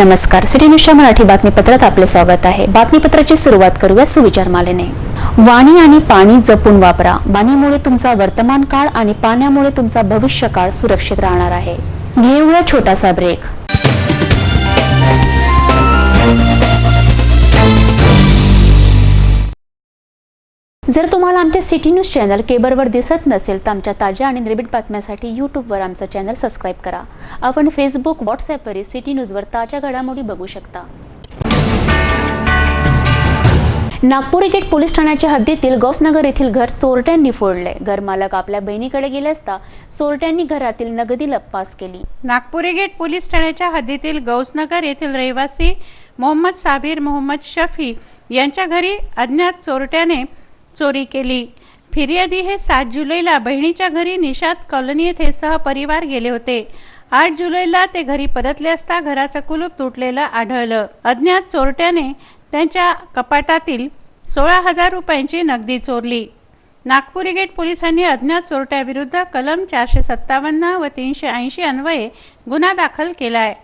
नमस्कार सिटी न्यूजच्या मराठी बातमीपत्रात आपले स्वागत आहे. बातमीपत्राची सुरुवात करूया सुविचार मालेने वाणी आणि पाणी जपून वापरा. वाणीमुळे तुमचा वर्तमान काळ आणि पाण्यामुळे तुमचा भविष्य काळ सुरक्षित राहणार आहे. घेऊया छोटासा ब्रेक जर तुम्हाला आमच्या सिटी न्यूज चॅनल केबलवर दिसत नसेल तर आमच्या ताज्या आणि निर्भीड बातम्यांसाठी यूट्यूबवर आमचं चॅनल सबस्क्राईब करा. आपण फेसबुक व्हॉट्सॲपवरील सिटी न्यूजवर ताज्या घडामोडी बघू शकता. नागपूर गेट पोलीस ठाण्याच्या हद्दीतील गौसनगर येथील घर चोरट्यांनी फोडले. घरमालक आपल्या बहिणीकडे गेले असता चोरट्यांनी घरातील नगदी लप्पास केली. नागपुरी गेट पोलीस ठाण्याच्या हद्दीतील गौसनगर येथील रहिवासी मोहम्मद साबीर मोहम्मद शफी यांच्या घरी अज्ञात चोरट्याने चोरी केली. फिर्यादी हे सात जुलैला बहिणीच्या घरी निषाद कॉलनी येथे सहपरिवार गेले होते. आठ जुलैला ते घरी परतले असता घराचं कुलूप तुटलेलं आढळलं. अज्ञात चोरट्याने त्यांच्या कपाटातील सोळा हजार रुपयांची नगदी चोरली. नागपुरी गेट पोलिसांनी अज्ञात चोरट्याविरुद्ध कलम चारशे सत्तावन्न व तीनशे ऐंशी अन्वये गुन्हा दाखल केला आहे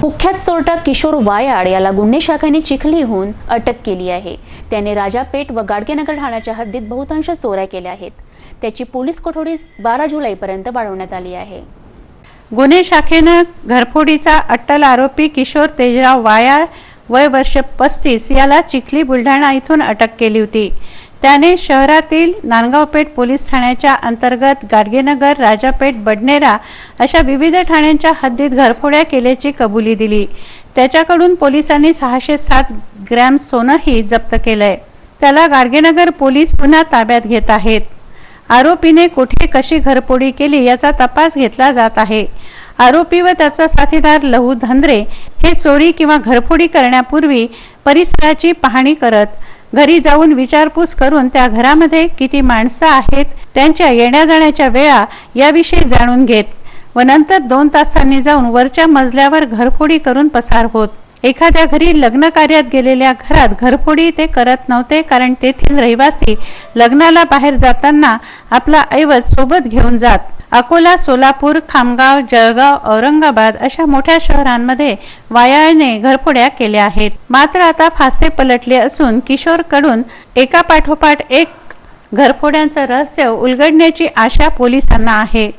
कुख्यात चोरटा किशोर वायाड याला गुन्हे शाखेने चिखलीहून अटक केली आहे. त्याने राजापेठ व गाडगेनगर ठाण्याच्या हद्दीत बहुतांश चोऱ्या केल्या आहेत. त्याची पोलीस कोठडी बारा जुलैपर्यंत वाढवण्यात आली आहे. गुन्हे शाखेनं घरफोडीचा अट्टल आरोपी किशोर तेजराव वायाळ वय वर्ष पस्तीस याला चिखली बुलढाणा इथून अटक केली होती. त्याने शहरातील नांदगावपेठ पोलीस ठाण्याच्या अंतर्गत गाडगेनगर राजापेठ बडनेरा अशा विविध ठाण्यांच्या हद्दीत घरफोड्या केल्याची कबुली दिली. त्याच्याकडून पोलिसांनी सहाशे सात ग्रॅम सोनंही जप्त केलंय. त्याला गाडगेनगर पोलीस पुन्हा ताब्यात घेत आहेत. आरोपीने कुठे कशी घरफोडी केली याचा तपास घेतला जात आहे. आरोपी व त्याचा साथीदार लहू धंद्रे हे चोरी किंवा घरफोडी करण्यापूर्वी परिसराची पाहणी करत घरी जाऊन विचारपूस करून त्या घरामध्ये किती माणसं आहेत त्यांच्या येण्या जाण्याच्या वेळा याविषयी जाणून घेत व नंतर दोन तासांनी जाऊन वरच्या मजल्यावर घरफोडी करून पसार होत. एखाद्या घरी लग्न कार्यात गेलेल्या घरात घरफोडी ते करत नव्हते कारण तेथील रहिवासी लग्नाला बाहेर जाताना आपला ऐवज सोबत घेऊन जात. अकोला सोलापूर खामगाव जळगाव औरंगाबाद अशा मोठ्या शहरांमध्ये वायाळने घरफोड्या केल्या आहेत. मात्र आता फासे पलटले असून किशोरकडून एका पाठोपाठ एक घरफोड्यांचं रहस्य उलगडण्याची आशा पोलिसांना आहे.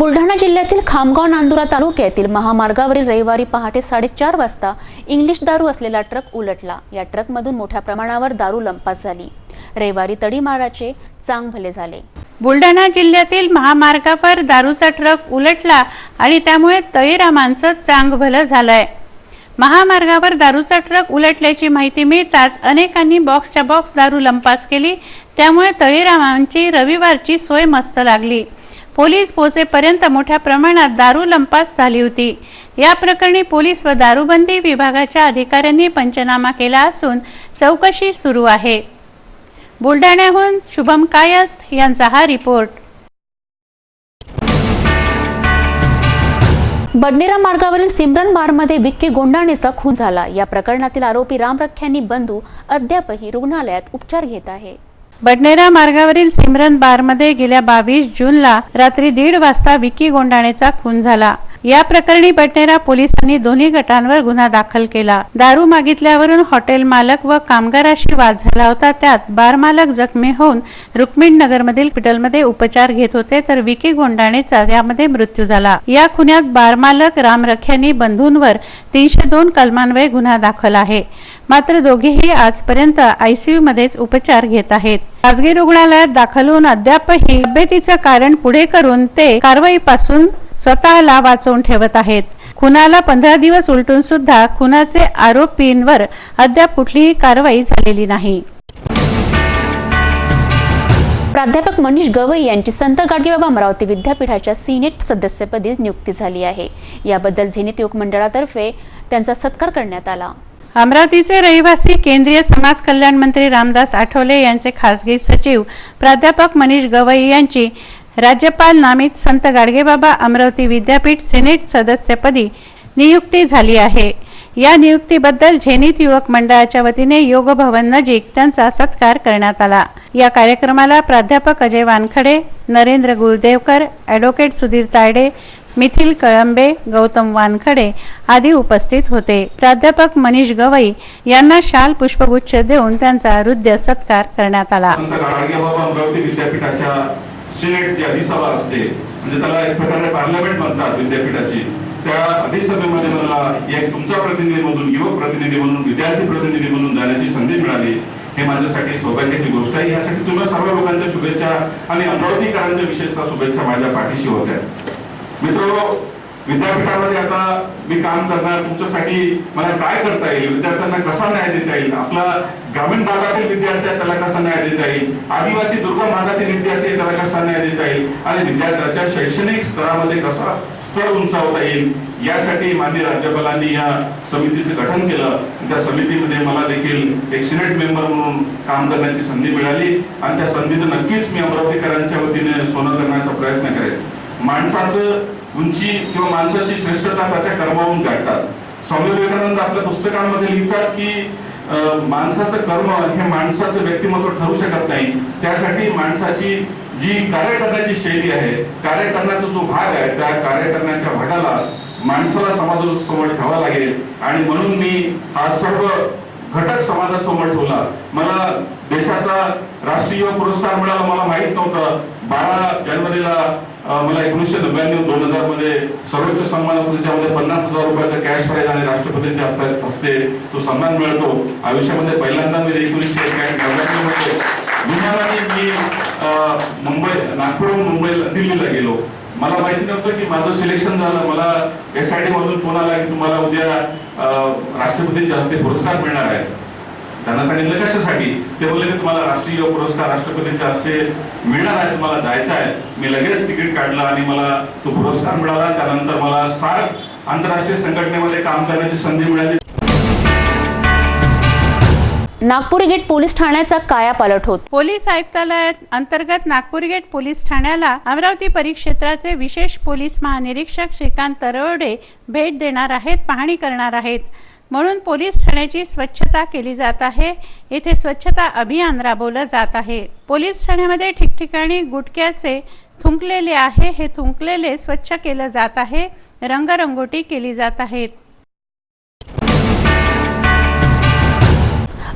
बुलढाणा जिल्ह्यातील खामगाव नांदुरा तालुक्यातील महामार्गावरील रविवारी पहाटे साडेचार वाजता इंग्लिश दारू असलेला ट्रक उलटला. या ट्रकमधून मोठ्या प्रमाणावर दारू लंपास झाली. रविवारी तडीमाराचे चांग भले झाले. बुलढाणा जिल्ह्यातील महामार्गावर दारूचा ट्रक उलटला आणि त्यामुळे तळीरामांचं चांग भलं झालंय. महामार्गावर दारूचा ट्रक उलटल्याची माहिती मिळताच अनेकांनी बॉक्सच्या बॉक्स दारू लंपास केली. त्यामुळे तळीरामांची रविवारची सोय मस्त लागली. पोलीस पोहोचेपर्यंत मोठ्या प्रमाणात दारू लंपास झाली होती. या प्रकरणी पोलीस व दारूबंदी विभागाच्या अधिकाऱ्यांनी पंचनामा केला असून चौकशी सुरू आहे. बुलढाण्याहून शुभम कायस्थ यांचा हा रिपोर्ट. बडनेरा मार्गावरील सिमरन बारमध्ये विक्की गोंडाणेचा खून झाला. या प्रकरणातील आरोपी रामरख्यांनी बंधू अद्यापही रुग्णालयात उपचार घेत आहे. बडनेरा मार्गावरील सिमरन बारमध्ये गेल्या बावीस जूनला रात्री दीड वाजता विकी गोंडाणेचा खून झाला. या प्रकरणी बडनेरा पोलिसांनी दोन्ही गटांवर गुन्हा दाखल केला. दारू मागितल्यावरून हॉटेल मालक व कामगाराशी वाद झाला होता. त्यात बार मालक जखमी होऊन रुक्मिण नगरमधील हॉस्पिटलमध्ये उपचार घेत होते तर विकी गोंडाणेचा यामध्ये मृत्यू झाला. या खुन्यात बार मालक राम रख्यांनी बंधूंवर तीनशे दोन कलमान्वये गुन्हा दाखल आहे. मात्र दोघेही आजपर्यंत आयसीयू मध्येच उपचार घेत आहेत. खासगी रुग्णालयात दाखल होऊन अद्यापही तब्येतीचं कारण पुढे करून ते कारवाईपासून स्वतःला वाचवून ठेवत आहेत. खुनाला पंधरा दिवस उलटून सुद्धा खुनाचे आरोपींवर अद्याप कुठलीही कारवाई झालेली नाही. प्राध्यापक मनीष गवई यांची संत गाडगेबाबा अमरावती विद्यापीठाच्या सिनेट सदस्यपदी नियुक्ती झाली आहे. याबद्दल झेनित युवक मंडळातर्फे त्यांचा सत्कार करण्यात आला. अमरावतीचे रहिवासी केंद्रीय समाज कल्याण मंत्री रामदास आठवले यांचे खासगी सचिव प्राध्यापक मनीष गवई यांची राज्यपाल नामित संत गाडगेबाबा अमरावती विद्यापीठ सिनेट सदस्यपदी नियुक्ती झाली आहे. या नियुक्तीबद्दल झेनित युवक मंडळाच्या वतीने योग भवन नजीक त्यांचा सत्कार करण्यात आला. या कार्यक्रमाला प्राध्यापक अजय वानखडे नरेंद्र गुलदेवकर ॲडव्होकेट सुधीर तायडे मिथिल कळंबे गौतम वानखडे आदी उपस्थित होते. प्राध्यापक मनीष गवई यांना शाल पुष्पगुच्छ देऊन त्यांचा हृदय सत्कार करण्यात आला. सिनेटची अधिसभा असते म्हणजे त्याला एक प्रकारे पार्लमेंट म्हणतात विद्यापीठाची. त्या अधिसभेमध्ये मला एक तुमचा प्रतिनिधी म्हणून युवक प्रतिनिधी म्हणून विद्यार्थी प्रतिनिधी म्हणून जाण्याची संधी मिळाली. हे माझ्यासाठी सौभाग्याची गोष्ट आहे यासाठी तुम्हाला सर्व लोकांच्या शुभेच्छा आणि अमरावतीकरांच्या विशेषतः शुभेच्छा माझ्या पाठीशी होत्या. मित्र विद्यापीठामध्ये आता मी काम करणार तुमच्यासाठी मला काय करता येईल? विद्यार्थ्यांना कसा न्याय देता येईल? आपला ग्रामीण भागातील विद्यार्थ्या आहे त्याला कसा न्याय देता येईल आदिवासी दुर्गम भागातील विद्यार्थी आहे त्याला कसा न्याय देता येईल आणि विद्यार्थ्याच्या शैक्षणिक स्तरामध्ये कसा स्तर उंचावता येईल यासाठी माननीय राज्यपालांनी या समितीचं गठन केलं. त्या समितीमध्ये मला देखील एक सिनेट मेंबर म्हणून काम करण्याची संधी मिळाली. आणि त्या संधीचं नक्कीच मी अमरावतीकरांच्या वतीने सोनं करण्याचा प्रयत्न करेन. माणसाचं उंची किंवा माणसाची श्रेष्ठता त्याच्या कर्मावून काढतात. स्वामी विवेकानंद आपल्या पुस्तकांमध्ये लिहितात की माणसाचं कर्म हे माणसाचं व्यक्तिमत्व ठरू शकत नाही. त्यासाठी माणसाची जी कार्य करण्याची शैली आहे कार्य करण्याचा जो भाग आहे त्या कार्य करण्याच्या भागाला माणसाला समाजासमोर ठेवावा लागेल. आणि म्हणून मी हा सर्व घटक समाजासमोर ठेवला. मला देशाचा राष्ट्रीय पुरस्कार मिळाला मला माहीत नव्हतं. बारा जानेवारीला मला एकोणीसशे नव्याण्णव दोन हजारमध्ये सर्वोच्च सन्मान असतो त्याच्यामध्ये पन्नास हजार रुपयाचा कॅश प्राईज आणि राष्ट्रपतींच्या असते तो सन्मान मिळतो. आयुष्यामध्ये पहिल्यांदा मी एकोणीसशे एक्याण्णवमध्ये विमानाने मी मुंबई नागपूरहून मुंबईला दिल्लीला गेलो. मला माहिती नव्हतं की माझं सिलेक्शन झालं. मला एस आय डी मधून फोन आला की तुम्हाला उद्या राष्ट्रपतींच्या हस्ते पुरस्कार मिळणार आहे. त्यांना सांगितलं कशासाठी? ते बोलले की तुम्हाला राष्ट्रीय पुरस्कार राष्ट्रपतींच्या हस्ते मिळणार आहे तुम्हाला जायचं आहे. मी लगेच तिकीट काढलं आणि मला तो पुरस्कार मिळाला. त्यानंतर मला सार्क आंतरराष्ट्रीय संघटनेमध्ये काम करण्याची संधी मिळाली. नागपूर गेट पोलीस ठाण्याचा कायापालट होत. पोलीस आयुक्तालयात अंतर्गत नागपूर गेट पोलीस ठाण्याला अमरावती परिक्षेत्राचे विशेष पोलीस महानिरीक्षक श्रीकांत तरवडे भेट देणार आहेत पाहणी करणार आहेत. म्हणून पोलीस ठाण्याची स्वच्छता केली जात आहे. येथे स्वच्छता अभियान राबवलं जात आहे. पोलीस ठाण्यामध्ये ठिकठिकाणी गुटक्याचे थुंकलेले आहे. हे थुंकलेले स्वच्छ केलं जात आहे. रंगरंगोटी केली जात आहेत.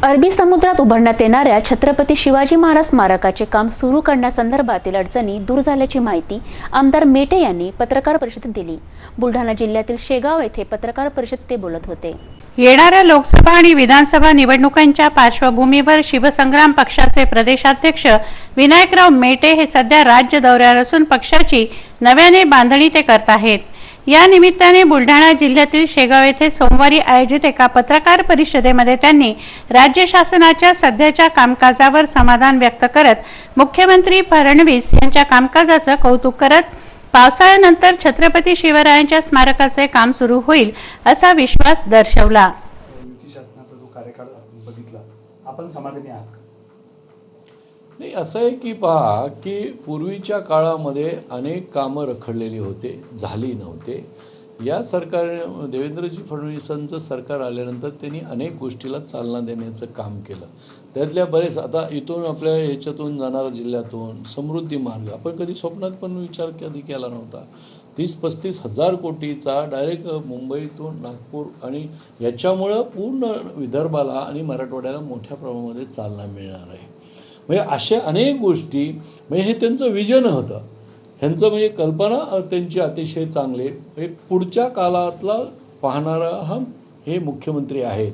अरबी समुद्रात उभारण्यात येणाऱ्या छत्रपती शिवाजी महाराज स्मारकाचे काम सुरू करण्यासंदर्भातील अडचणी दूर झाल्याची माहिती आमदार मेटे यांनी पत्रकार परिषदेत दिली. बुलढाणा जिल्ह्यातील शेगाव येथे पत्रकार परिषदेत ते बोलत होते. येणाऱ्या लोकसभा आणि विधानसभा निवडणुकांच्या पार्श्वभूमीवर शिवसंग्राम पक्षाचे प्रदेशाध्यक्ष विनायकराव मेटे हे सध्या राज्य दौऱ्यावर असून पक्षाची नव्याने बांधणी ते करत आहेत. या निमित्ताने बुलढाणा जिल्ह्यातील शेगाव येथे सोमवारी आयोजित एका पत्रकार परिषदेमध्ये त्यांनी राज्य शासनाच्या सध्याच्या कामकाजावर समाधान व्यक्त करत मुख्यमंत्री फडणवीस यांच्या कामकाजाचं कौतुक करत पावसाळ्यानंतर छत्रपती शिवरायांच्या स्मारकाचे काम सुरू होईल असा विश्वास दर्शवला. शासनाचा जो कार्यकाळ आपण बघितला आपण समाधानी आहात. नाही असं आहे की पहा की पूर्वीच्या काळामध्ये अनेक कामं रखडलेली होते झाली नव्हते. या सरकार देवेंद्रजी फडणवीसांचं सरकार आल्यानंतर त्यांनी अनेक गोष्टीला चालना देण्याचं काम केलं. त्यातल्या बरेच आता इथून आपल्या ह्याच्यातून जाणारा जिल्ह्यातून समृद्धी मार्ग आपण कधी स्वप्नात पण विचार कधी केला नव्हता. तीस पस्तीस हजार कोटीचा डायरेक्ट मुंबईतून नागपूर आणि याच्यामुळं पूर्ण विदर्भाला आणि मराठवाड्याला मोठ्या प्रमाणामध्ये चालना मिळणार आहे. म्हणजे अशा अनेक गोष्टी म्हणजे हे त्यांचं विजन होतं. ह्यांचं म्हणजे कल्पना त्यांची अतिशय चांगली. म्हणजे पुढच्या काळातला पाहणारा हा हे मुख्यमंत्री आहेत.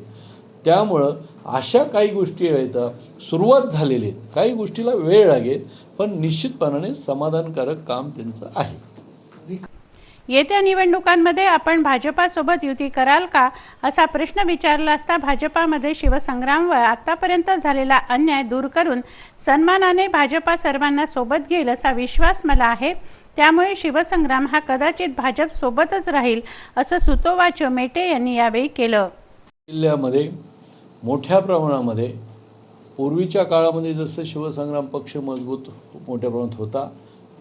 त्यामुळं अशा काही गोष्टी आहेत सुरुवात झालेली आहेत. काही गोष्टीला वेळ लागेल पण निश्चितपणाने समाधानकारक काम त्यांचं आहे. येत्या निवडणुकांमध्ये आपण भाजपासोबत युती कराल का असा प्रश्न विचारला असता भाजपामध्ये शिवसंग्रामवर आतापर्यंत झालेला अन्याय दूर करून सन्मानाने भाजपा सर्वांना सोबत घेईल असा विश्वास मला आहे. त्यामुळे शिवसंग्राम हा कदाचित भाजप सोबतच राहील असं सुतोवाच मेटे यांनी यावेळी केलं. जिल्ह्यामध्ये मोठ्या प्रमाणामध्ये पूर्वीच्या काळामध्ये जसं शिवसंग्राम पक्ष मजबूत मोठ्या प्रमाणात होता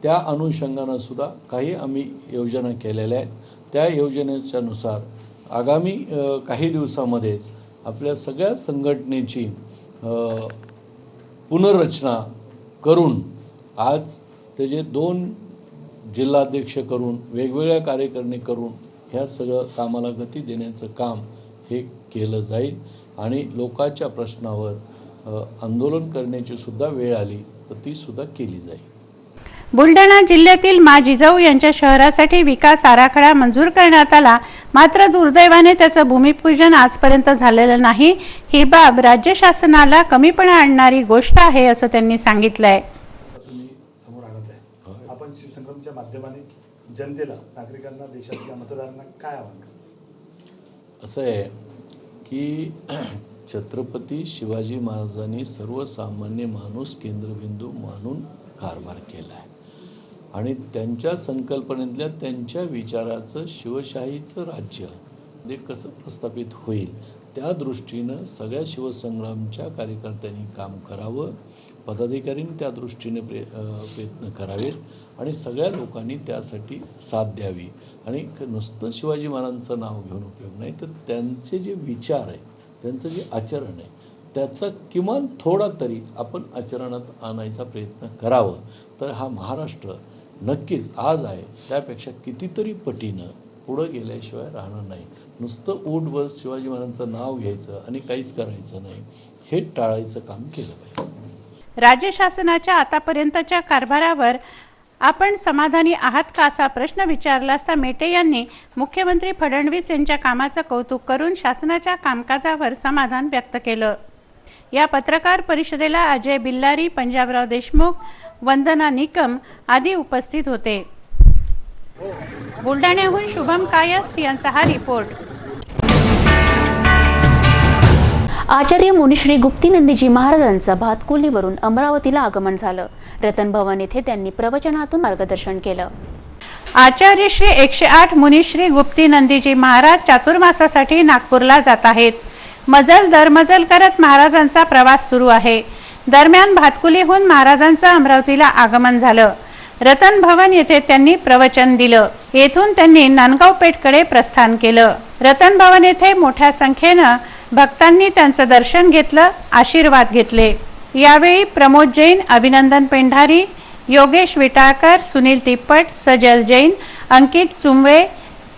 त्या अनुषंगानं सुद्धा काही आम्ही योजना केलेल्या आहेत. त्या योजनेच्यानुसार आगामी काही दिवसामध्येच आपल्या सगळ्या संघटनेची पुनर्रचना करून आज त्याचे दोन जिल्हाध्यक्ष करून वेगवेगळ्या कार्यकारिणी करून ह्या सगळं कामाला गती देण्याचं काम हे केलं जाईल आणि लोकांच्या प्रश्नावर आंदोलन करण्याची सुद्धा वेळ आली तर ती सुद्धा केली जाईल. बुलढाणा जिल्ह्यातील मा जिजाऊ यांच्या शहरासाठी विकास आराखडा मंजूर करण्यात आला. मात्र दुर्दैवाने त्याचं भूमिपूजन आजपर्यंत झालेलं नाही. ही बाब राज्य शासनाला कमीपणा आणणारी गोष्ट आहे असं त्यांनी सांगितलंय. आपण शिवसंग्रामच्या माध्यमाने जनतेला नागरिकांना देशातल्या मतदारांना काय आव्हान असं आहे की छत्रपती शिवाजी महाराजांनी सर्वसामान्य माणूस केंद्रबिंदू मानून कारभार केला आहे आणि त्यांच्या संकल्पनेतल्या त्यांच्या विचाराचं शिवशाहीचं राज्य ते कसं प्रस्थापित होईल त्या दृष्टीनं सगळ्या शिवसंग्रामच्या कार्यकर्त्यांनी काम करावं पदाधिकाऱ्यांनी त्या दृष्टीने प्रे प्रयत्न करावेत आणि सगळ्या लोकांनी त्यासाठी साथ द्यावी. आणि नुसतं शिवाजी महाराजांचं नाव घेऊन उपयोग नाही तर त्यांचे जे विचार आहे त्यांचं जे आचरण आहे त्याचा किमान थोडा तरी आपण आचरणात आणायचा प्रयत्न करावं. तर हा महाराष्ट्र नक्कीच आज आहे. त्यापेक्षा कितीतरी पटीनं पुढं गेल्याशिवाय राहणार नाही. नुसतं ऊट बस शिवाजी महाराजांचं नाव घ्यायचं आणि काहीच करायचं नाही. हे टाळायचं काम केलं पाहिजे. राज्य शासनाच्या आतापर्यंतच्या कारभारावर आपण समाधानी आहात का असा प्रश्न विचारला असता मेटे यांनी मुख्यमंत्री फडणवीस यांच्या कामाचं कौतुक करून शासनाच्या कामकाजावर समाधान व्यक्त केलं. या पत्रकार परिषदेला अजय बिल्लारी पंजाबराव देशमुख वंदना निकम आदी उपस्थित होते. बुलढाण्याहून शुभम कायस्थ यांचा हा रिपोर्ट. आचार्य मुनिश्री गुप्तीनंदीजी महाराजांचं भातकुलीवरून अमरावतीला आगमन झालं. रतन भवन येथे त्यांनी प्रवचनातून मार्गदर्शन केलं. आचार्य श्री एकशे आठ मुनिश्री गुप्ती नंदीजी महाराज चातुर्मासासाठी नागपूरला जात आहेत. मजल दरमजल करत महाराजांचा प्रवास सुरू आहे. दरम्यान भातकुलीहून महाराजांचं अमरावतीला आगमन झालं. रतन भवन येथे त्यांनी प्रवचन दिलं. येथून त्यांनी नांदगाव पेठकडे प्रस्थान केलं. रतन भवन येथे मोठ्या संख्येनं भक्तांनी त्यांचं दर्शन घेतलं आशीर्वाद घेतले. यावेळी प्रमोद जैन अभिनंदन पेंढारी योगेश विटाळकर सुनील तिप्पट सजल जैन अंकित चुंबळे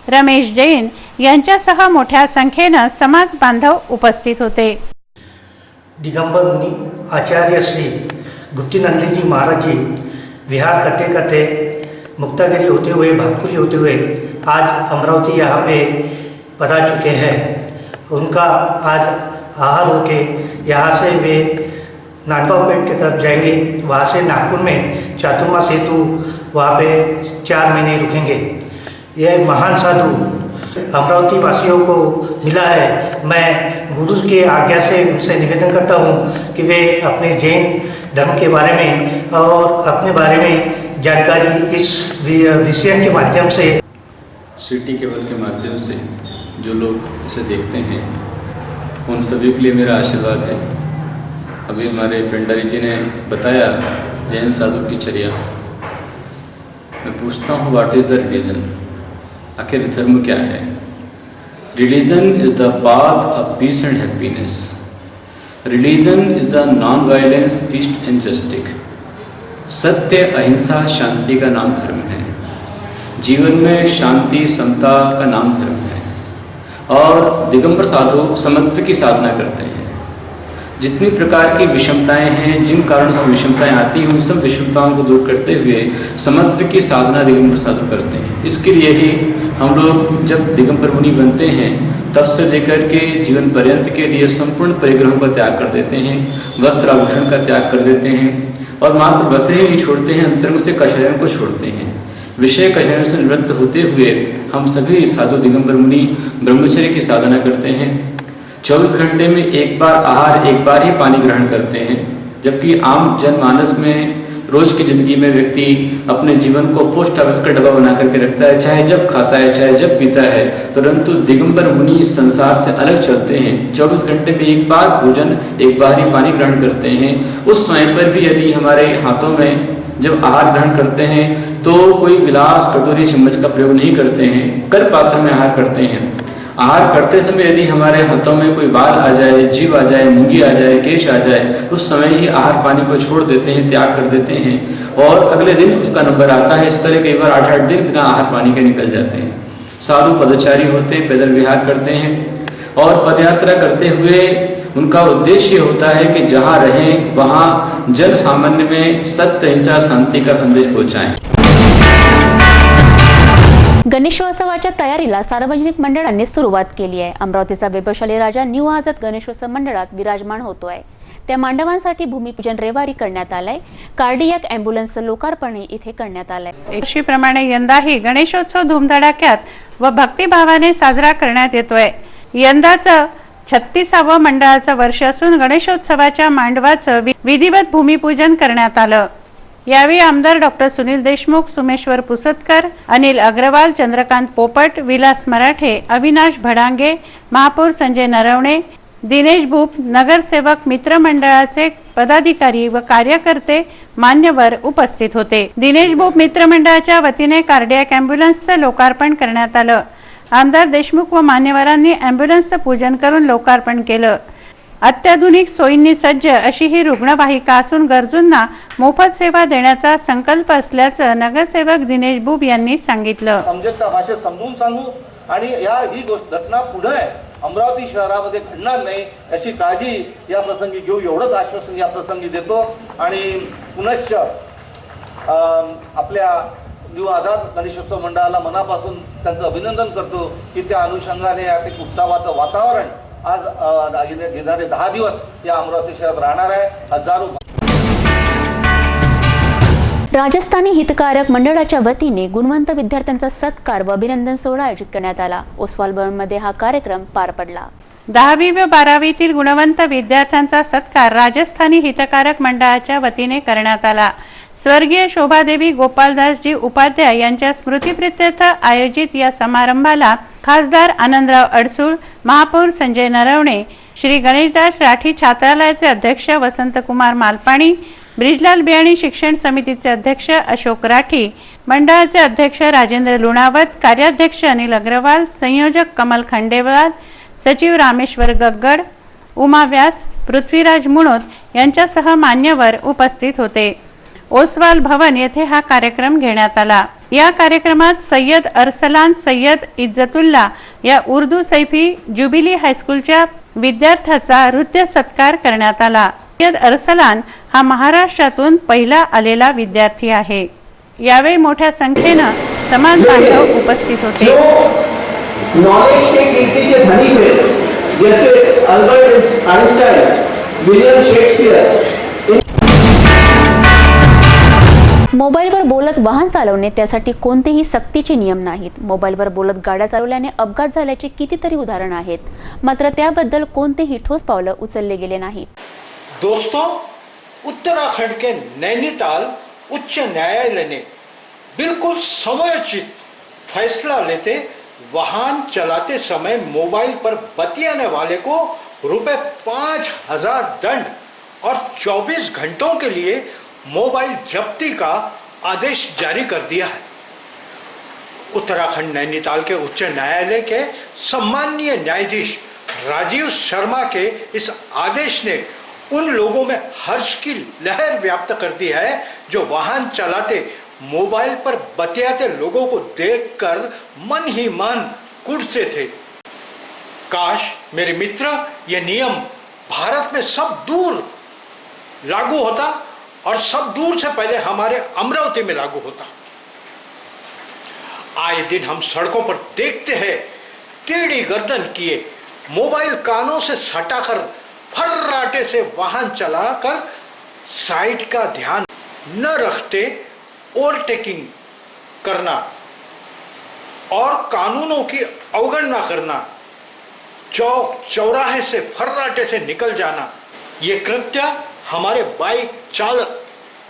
रमेश जैन यांच्यासह मोठ्या संख्येनं समाज बांधव उपस्थित होते. दिगंबर मुनी आचार्य श्री गुप्तीनंदी महाराज जी विहार करते करते मुक्तागिरी होते हुए भाकुली होते हुए आज अमरावती यहाँ पे पधा चुके हैं। उनका आज आहार होके यहाँ से वे नांदगांव पेट की तरफ जाएंगे। वहाँ से नागपुर में चातुर्मा सेतु वहाँ पे चार महीने रुकेंगे। यह महान साधु अमरावती वासियों को मिला है। मैं गुरु के आज्ञा से उनसे निवेदन करता हूँ कि वे अपने जैन धर्म के बारे में और अपने बारे में जानकारी इस विषय के माध्यम से सिटी केबल के माध्यम से जो लोग इसे देखते हैं, उन सभी के लिए मेरा आशीर्वाद है। अभी हमारे पेंडारी जी ने बताया जैन साधु की चर्या। मैं पूछता हूँ व्हाट इज़ द रिलीजन आखिर धर्म क्या है? Religion is the path of peace and happiness religion is the non violence peace and justice सत्य, अहिंसा, शांति का नाम धर्म है। जीवन में शांति, समता का नाम धर्म है। और दिगंबर साधु समत्व की साधना करते हैं। जितनी प्रकार की विषमताएँ हैं, जिन कारण से विषमताएँ आती हैं, उन सब विषमताओं को दूर करते हुए समत्व की साधना दिगंबर साधु करते हैं। इसके लिए ही हम लोग जब दिगंबर मुनि बनते हैं, तब से लेकर के जीवन पर्यंत के लिए संपूर्ण परिग्रहों का त्याग कर देते हैं, वस्त्र आभूषण का त्याग कर देते हैं और मात्र वस्त्र ही छोड़ते हैं, अंतरंग से कषायों को छोड़ते हैं। विषय कल्याण से निवृत्त होते हुए हम सभी साधु दिगंबर मुनि ब्रह्मचर्य की साधना करते हैं। 24 घंटे में एक बार आहार, एक बार ही पानी ग्रहण करते हैं, जबकि आम जनमानस में रोज की ज़िंदगी में व्यक्ति अपने जीवन को पोस्ट ऑफ़िस का डब्बा बना करके रखता है, चाहे जब खाता है, चाहे जब पीता है, परंतु दिगंबर मुनि इस संसार से अलग चलते हैं। 24 घंटे में एक बार भोजन, एक बार ही पानी ग्रहण करते हैं। उस समय पर भी यदि हमारे हाथों में जब आहार ग्रहण करते हैं तो कोई गिलास, कटोरी, चम्मच का प्रयोग नहीं करते हैं। कर पात्र में आहार करते हैं। आहार करते समय यदि हमारे हाथों में कोई बाल आ जाए, जीव आ जाए, मूँगी आ जाए, केश आ जाए, उस समय ही आहार पानी को छोड़ देते हैं, त्याग कर देते हैं और अगले दिन उसका नंबर आता है। इस तरह कई बार आठ आठ दिन बिना आहार पानी के निकल जाते हैं। साधु पदचारी होते हैं पैदल विहार करते हैं और पदयात्रा करते हुए उनका उद्देश्य होता है कि जहाँ रहें, वहाँ जन सामान्य में सत्य, हिंसा, शांति का संदेश पहुँचाएँ। गणेशोत्सवाच्या तयारीला सार्वजनिक मंडळांनी सुरुवात केली आहे. अमरावतीचा वैभवशाली राजा न्यू आझाद गणेशोत्सव मंडळात विराजमान होतो आहे त्या मांडवांसाठी भूमिपूजन रविवारी करण्यात आलंय. कार्डियक अँब्युलन्सचं लोकार्पणही इथे करण्यात आलंय. एकशीप्रमाणे यंदाही गणेशोत्सव धुमधडाक्यात व भक्तिभावाने साजरा करण्यात येतोय. यंदाचं छत्तीसावं मंडळाचं वर्ष असून गणेशोत्सवाच्या मांडवाचं वि- विधिवत भूमिपूजन करण्यात आलं. यावेळी आमदार डॉक्टर सुनील देशमुख सुमेश्वर पुसतकर अनिल अग्रवाल चंद्रकांत पोपट विलास मराठे अविनाश भडांगे महापौर संजय नरवणे दिनेश भूप नगरसेवक मित्र मंडळाचे पदाधिकारी व कार्यकर्ते मान्यवर उपस्थित होते. दिनेश भूप मित्रमंडळाच्या वतीने कार्डियक अँब्युलन्सचं लोकार्पण करण्यात आलं. आमदार देशमुख व मान्यवरांनी अँब्युलन्सचं पूजन करून लोकार्पण केलं. अत्याधुनिक सोयींनी सज्ज अशी ही रुग्णवाहिका असून गरजूंना मोफत सेवा देण्याचा संकल्प असल्याचं नगरसेवक दिनेश बुब यांनी सांगितलं. समजेल भाषेत समजून सांगू आणि या ही गोष्ट घटना पुढे अमरावती शहरामध्ये घडणार नाही अशी काळजी या प्रसंगी घेऊ एवढंच आश्वासन या प्रसंगी देतो. आणि पुनश्च आपल्या न्यू आझाद गणेशोत्सव मंडळाला मनापासून त्यांचं अभिनंदन करतो की त्या अनुषंगाने या एक उत्सवाचं वातावरण आज येणारे दहा दिवस या अमरावती शहरात राहणार आहे. हजारो राजस्थानी हितकारक मंडळाच्या वतीने गुणवंत विद्यार्थ्यांचा सत्कार व अभिनंदन सोहळा आयोजित करण्यात आला. ओसवाल भवनमध्ये हा कार्यक्रम पार पडला. दहावी व बारावीतील गुणवंत विद्यार्थ्यांचा सत्कार राजस्थानी हितकारक मंडळाच्या वतीने करण्यात आला. स्वर्गीय शोभादेवी गोपालदासजी उपाध्याय यांच्या स्मृतिप्रित्यर्थ आयोजित या समारंभाला खासदार आनंदराव अडसूळ महापौर संजय नरवणे श्री गणेशदास राठी छात्रालयाचे अध्यक्ष वसंतकुमार मालपाणी ब्रिजलाल बियाणी शिक्षण समितीचे अध्यक्ष अशोक राठी मंडळाचे अध्यक्ष राजेंद्र लुणावत कार्याध्यक्ष अनिल अग्रवाल संयोजक कमल खंडेवाल सचिव रामेश्वर गग्गड उमा व्यास पृथ्वीराज मुणोत यांच्यासह मान्यवर उपस्थित होते. ओसवाल भवन येथे हा कार्यक्रम घेण्यात आला. या कार्यक्रमात सय्यद अरसलान सय्यद इज्जतुल्ला या उर्दू सैफी जुबिली हायस्कूलच्या विद्यार्थ्याचा नृत्य सत्कार करण्यात आला. सय्यद अरसलान हा महाराष्ट्रातून पहिला आलेला विद्यार्थी आहे. यावेळी मोठ्या संख्येनं समाज बांधव उपस्थित होते. नॉलेज के कीर्ति के धनी थे जैसे अल्बर्ट आइंस्टाइन विलियम शेक्सपियर मोबाईलवर बोलत वाहन चालवणे त्यासाठी कोणतेही सक्तीचे नियम नाहीत. मोबाईलवर बोलत गाड्या चालवल्याने अपघात झाल्याचे कितीतरी उदाहरण आहेत. मात्र त्याबद्दल कोणतेही ठोस पावलं उचलले गेले नाही दोस्तों उत्तराखंड के नैनीताल उच्च न्यायालय ने बिल्कुल समयोचित फैसला लेते वाहन चलाते समय मोबाइल पर बतियाने वाले को रुपए पाँच हजार दंड और 24 घंटों के लिए मोबाइल जब्ती का आदेश जारी कर दिया है। उत्तराखंड नैनीताल के उच्च न्यायालय के सम्माननीय न्यायाधीश राजीव शर्मा के इस आदेश ने उन लोगों में हर्ष की लहर व्याप्त कर दी है जो वाहन चलाते, मोबाइल पर बतियाते लोगों को देखकर मन ही मन कुड़ते थे। काश मेरे मित्र, ये नियम भारत में सब दूर लागू होता और सब दूर से पहले हमारे अमरावती में लागू होता। आए दिन हम सड़कों पर देखते हैं, टेढ़ी गर्दन किए, मोबाइल कानों से सटाकर, फर्राटे से वाहन चलाकर, साइड का ध्यान न रखते, ओवरटेकिंग करना और कानूनों की अवगणना करना, चौक चौराहे से फर्राटे से निकल जाना, ये कृत्य हमारे बाइक चालक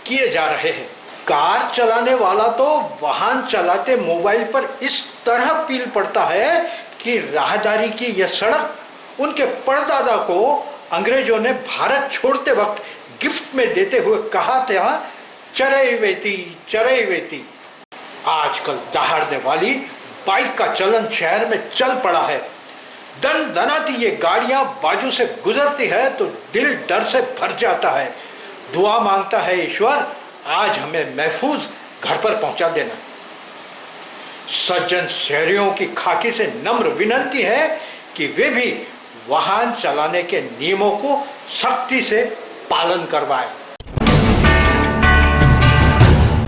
किए जा रहे हैं। कार चलाने वाला तो वाहन चलाते मोबाइल पर इस तरह पील पड़ता है कि राहदारी की यह सड़क उनके परदादा को अंग्रेज़ों ने भारत छोड़ते वक्त गिफ्ट में देते हुए कहा था चरई वेती चरई वेती। आजकल दहाड़ने वाली बाइक का चलन शहर में चल पड़ा है। दन दनाती ये गाड़ियाँ बाजू से गुजरती है तो दिल डर से भर जाता है। दुआ माँगता है ईश्वर, आज हमें महफूज घर पर पहुँचा देना। सज्जन शहरियों की खाकी से नम्र विनंती है कि वे भी वाहन चलाने के नियमों को सख्ती से पालन करवाएँ।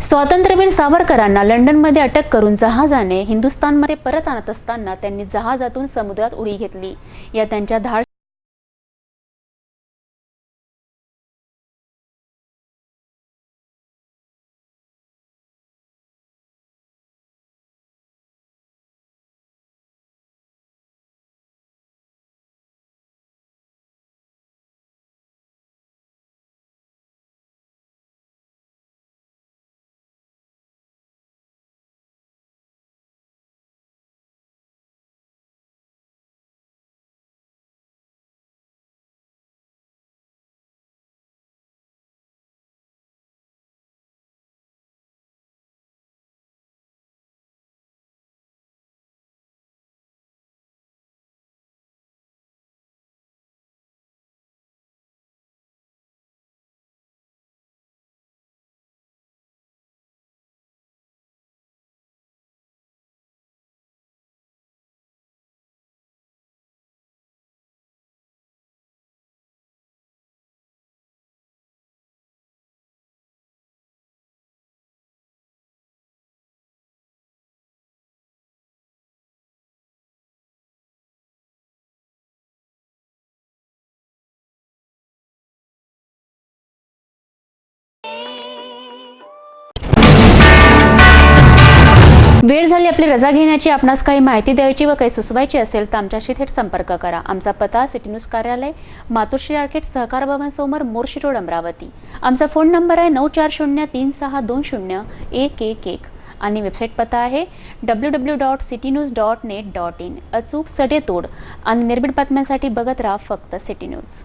स्वातंत्र्यवीर सावरकरांना लंडनमध्ये अटक करून जहाजाने हिंदुस्थानमध्ये परत आणत असताना त्यांनी जहाजातून समुद्रात उडी घेतली. या त्यांच्या धाड वेळ झाली आपली रजा घेण्याची आपणास काही माहिती द्यायची व काही सुचवायची असेल तर आमच्याशी थेट संपर्क करा. आमचा पत्ता सिटी न्यूज कार्यालय मातोश्री आर्केट सहकार भवन समोर मोर्शी रोड अमरावती. आमचा फोन नंबर आहे नऊ चार शून्य तीन सहा दोन शून्य एक एक एक. आणि वेबसाईट पत्ता आहे W W dot city news dot net dot in अचूक सडेतोड आणि निर्भीड बातम्यांसाठी बघत राहा फक्त सिटी न्यूज.